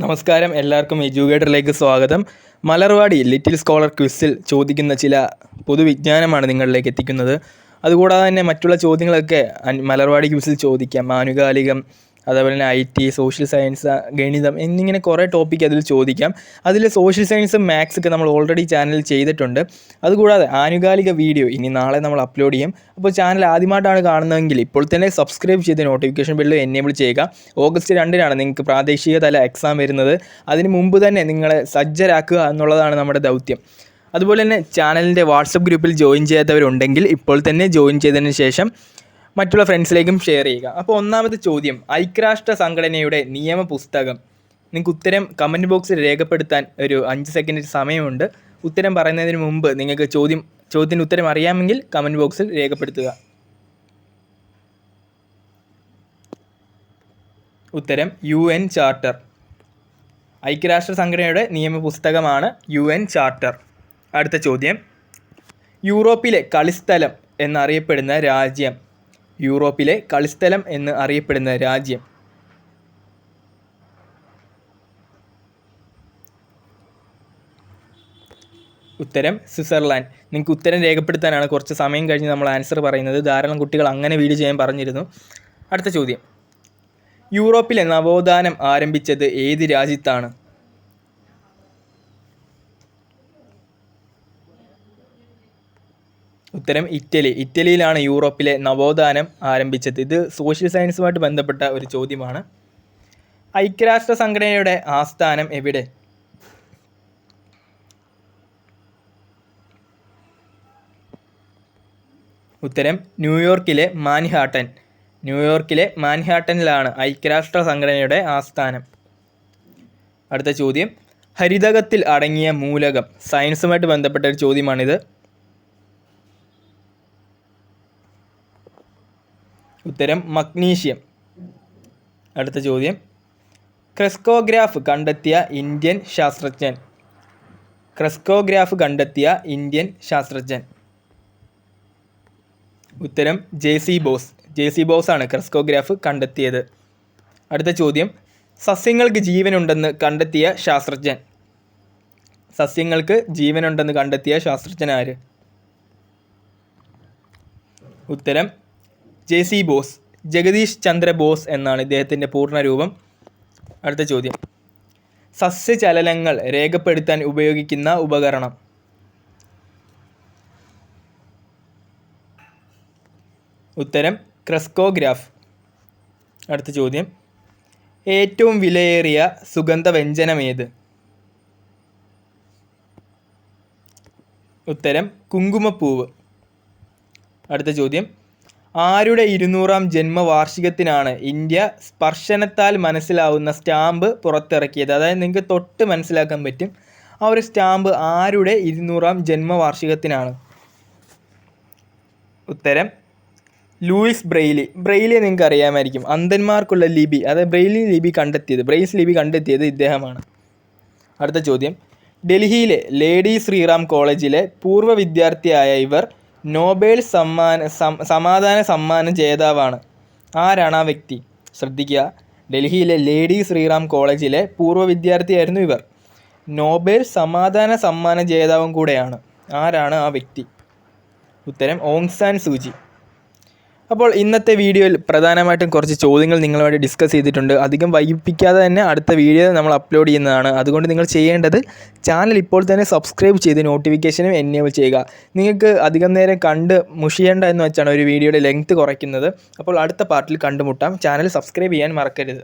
നമസ്കാരം. എല്ലാവർക്കും എജ്യൂക്കേറ്ററിലേക്ക് സ്വാഗതം. മലർവാടി ലിറ്റിൽ സ്കോളർ ക്വിസിൽ ചോദിക്കുന്ന ചില പൊതുവിജ്ഞാനമാണ് നിങ്ങളിലേക്ക് എത്തിക്കുന്നത്. അതുകൂടാതെ തന്നെ മറ്റുള്ള ചോദ്യങ്ങളൊക്കെ മലർവാടി ക്വിസിൽ ചോദിക്കാം. ആനുകാലികം അതേപോലെ തന്നെ ഐ ടി സോഷ്യൽ സയൻസ് ഗണിതം എന്നിങ്ങനെ കുറേ ടോപ്പിക്ക് അതിൽ ചോദിക്കാം. അതിൽ സോഷ്യൽ സയൻസും മാത്സ് ഒക്കെ നമ്മൾ ഓൾറെഡി ചാനൽ ചെയ്തിട്ടുണ്ട്. അതുകൂടാതെ ആനുകാലിക വീഡിയോ ഇനി നാളെ നമ്മൾ അപ്ലോഡ് ചെയ്യും. അപ്പോൾ ചാനൽ ആദ്യമായിട്ടാണ് കാണുന്നതെങ്കിൽ ഇപ്പോൾ തന്നെ സബ്സ്ക്രൈബ് ചെയ്ത് നോട്ടിഫിക്കേഷൻ ബെല്ല് എനേബിൾ ചെയ്യുക. ഓഗസ്റ്റ് രണ്ടിനാണ് നിങ്ങൾക്ക് പ്രാദേശിക തല എക്സാം വരുന്നത്. അതിന് മുമ്പ് തന്നെ നിങ്ങളെ സജ്ജരാക്കുക എന്നുള്ളതാണ് നമ്മുടെ ദൗത്യം. അതുപോലെ തന്നെ ചാനലിന്റെ വാട്സപ്പ് ഗ്രൂപ്പിൽ ജോയിൻ ചെയ്യാത്തവരുണ്ടെങ്കിൽ ഇപ്പോൾ തന്നെ ജോയിൻ ചെയ്തതിന് ശേഷം മറ്റുള്ള ഫ്രണ്ട്സിലേക്കും ഷെയർ ചെയ്യുക. അപ്പോൾ ഒന്നാമത് ചോദ്യം ഐക്യരാഷ്ട്ര സംഘടനയുടെ നിയമ പുസ്തകം. നിങ്ങൾക്ക് ഉത്തരം കമന്റ് ബോക്സിൽ രേഖപ്പെടുത്താൻ ഒരു അഞ്ച് സെക്കൻഡ് സമയമുണ്ട്. ഉത്തരം പറയുന്നതിന് മുമ്പ് നിങ്ങൾക്ക് ചോദ്യം ചോദ്യത്തിന് ഉത്തരം അറിയാമെങ്കിൽ കമന്റ് ബോക്സിൽ രേഖപ്പെടുത്തുക. ഉത്തരം യു എൻ ചാർട്ടർ ഐക്യരാഷ്ട്ര സംഘടനയുടെ നിയമപുസ്തകമാണ് യു എൻ ചാർട്ടർ അടുത്ത ചോദ്യം യൂറോപ്പിലെ കളിസ്ഥലം എന്നറിയപ്പെടുന്ന രാജ്യം. യൂറോപ്പിലെ കളിസ്ഥലം എന്ന് അറിയപ്പെടുന്ന രാജ്യം. ഉത്തരം സ്വിറ്റ്സർലാൻഡ്. നിങ്ങൾക്ക് ഉത്തരം രേഖപ്പെടുത്താനാണ് കുറച്ച് സമയം കഴിഞ്ഞ് നമ്മൾ ആൻസർ പറയുന്നത്. ധാരാളം കുട്ടികൾ അങ്ങനെ വീഡിയോ ചെയ്യാൻ പറഞ്ഞിരുന്നു. അടുത്ത ചോദ്യം. യൂറോപ്പിലെ നവോത്ഥാനം ആരംഭിച്ചത് ഏത് രാജ്യത്താണ്? ഉത്തരം ഇറ്റലി. ഇറ്റലിയിലാണ് യൂറോപ്പിലെ നവോത്ഥാനം ആരംഭിച്ചത്. ഇത് സോഷ്യൽ സയൻസുമായിട്ട് ബന്ധപ്പെട്ട ഒരു ചോദ്യമാണ്. ഐക്യരാഷ്ട്ര സംഘടനയുടെ ആസ്ഥാനം എവിടെ? ഉത്തരം ന്യൂയോർക്കിലെ മാൻഹാട്ടൻ. ന്യൂയോർക്കിലെ മാൻഹാട്ടനിലാണ് ഐക്യരാഷ്ട്ര സംഘടനയുടെ ആസ്ഥാനം. അടുത്ത ചോദ്യം. ഹരിതകത്തിൽ അടങ്ങിയ മൂലകം. സയൻസുമായിട്ട് ബന്ധപ്പെട്ട ഒരു ചോദ്യമാണിത്. ഉത്തരം മഗ്നീഷ്യം. അടുത്ത ചോദ്യം. ക്രെസ്കോഗ്രാഫ് കണ്ടെത്തിയ ഇന്ത്യൻ ശാസ്ത്രജ്ഞൻ. ക്രെസ്കോഗ്രാഫ് കണ്ടെത്തിയ ഇന്ത്യൻ ശാസ്ത്രജ്ഞൻ. ഉത്തരം J C Bose. J C ആണ് ക്രെസ്കോഗ്രാഫ് കണ്ടെത്തിയത്. അടുത്ത ചോദ്യം. സസ്യങ്ങൾക്ക് ജീവനുണ്ടെന്ന് കണ്ടെത്തിയ ശാസ്ത്രജ്ഞൻ. സസ്യങ്ങൾക്ക് ജീവനുണ്ടെന്ന് കണ്ടെത്തിയ ശാസ്ത്രജ്ഞൻ ആര്? ഉത്തരം ജെ സി ബോസ് ജഗദീഷ് ചന്ദ്ര ബോസ് എന്നാണ് ഇദ്ദേഹത്തിന്റെ പൂർണരൂപം. അടുത്ത ചോദ്യം. സസ്യചലനങ്ങൾ രേഖപ്പെടുത്താൻ ഉപയോഗിക്കുന്ന ഉപകരണം. ഉത്തരം ക്രെസ്കോഗ്രാഫ്. അടുത്ത ചോദ്യം. ഏറ്റവും വിലയേറിയ സുഗന്ധവ്യഞ്ജനമേത്? ഉത്തരം കുങ്കുമപ്പൂവ്. അടുത്ത ചോദ്യം. ആരുടെ ഇരുന്നൂറാം ജന്മവാർഷികത്തിനാണ് ഇന്ത്യ സ്പർശനത്താൽ മനസ്സിലാവുന്ന സ്റ്റാമ്പ് പുറത്തിറക്കിയത്? അതായത് നിങ്ങൾക്ക് തൊട്ട് മനസ്സിലാക്കാൻ പറ്റും ആ ഒരു സ്റ്റാമ്പ് ആരുടെ ഇരുന്നൂറാം ജന്മവാർഷികത്തിനാണ്? ഉത്തരം ലൂയിസ് ബ്രെയിലി. ബ്രെയിലി നിങ്ങൾക്ക് അറിയാമായിരിക്കും. അന്ധന്മാർക്കുള്ള ലിപി അതായത് ബ്രെയിലി ലിപി കണ്ടെത്തിയത് ബ്രെയിസ് ലിപി കണ്ടെത്തിയത് ഇദ്ദേഹമാണ്. അടുത്ത ചോദ്യം ഡൽഹിയിലെ ലേഡി ശ്രീറാം കോളേജിലെ പൂർവ വിദ്യാർത്ഥിയായ ഇവർ നോബേൽ സമ്മാന സമാധാന സമ്മാന ജേതാവാണ്. ആരാണ് ആ വ്യക്തി? ശ്രദ്ധിക്കുക. ഡൽഹിയിലെ ലേഡി ശ്രീറാം കോളേജിലെ പൂർവ വിദ്യാർത്ഥിയായിരുന്നു ഇവർ. നോബേൽ സമാധാന സമ്മാന ജേതാവും കൂടെയാണ്. ആരാണ് ആ വ്യക്തി? ഉത്തരം ഓങ്സാൻ സൂചി. അപ്പോൾ ഇന്നത്തെ വീഡിയോയിൽ പ്രധാനമായിട്ടും കുറച്ച് ചോദ്യങ്ങൾ നിങ്ങളുമായിട്ട് ഡിസ്കസ് ചെയ്തിട്ടുണ്ട്. അധികം വൈകിപ്പിക്കാതെ തന്നെ അടുത്ത വീഡിയോ നമ്മൾ അപ്ലോഡ് ചെയ്യുന്നതാണ്. അതുകൊണ്ട് നിങ്ങൾ ചെയ്യേണ്ടത് ചാനൽ ഇപ്പോൾ തന്നെ സബ്സ്ക്രൈബ് ചെയ്ത് നോട്ടിഫിക്കേഷനും എനേബിൾ ചെയ്യുക. നിങ്ങൾക്ക് അധികം നേരം കണ്ട് മുഷിയേണ്ട എന്ന് വെച്ചാണ് ഒരു വീഡിയോയുടെ ലെങ്ത് കുറയ്ക്കുന്നത്. അപ്പോൾ അടുത്ത പാർട്ടിൽ കണ്ടുമുട്ടാം. ചാനൽ സബ്സ്ക്രൈബ് ചെയ്യാൻ മറക്കരുത്.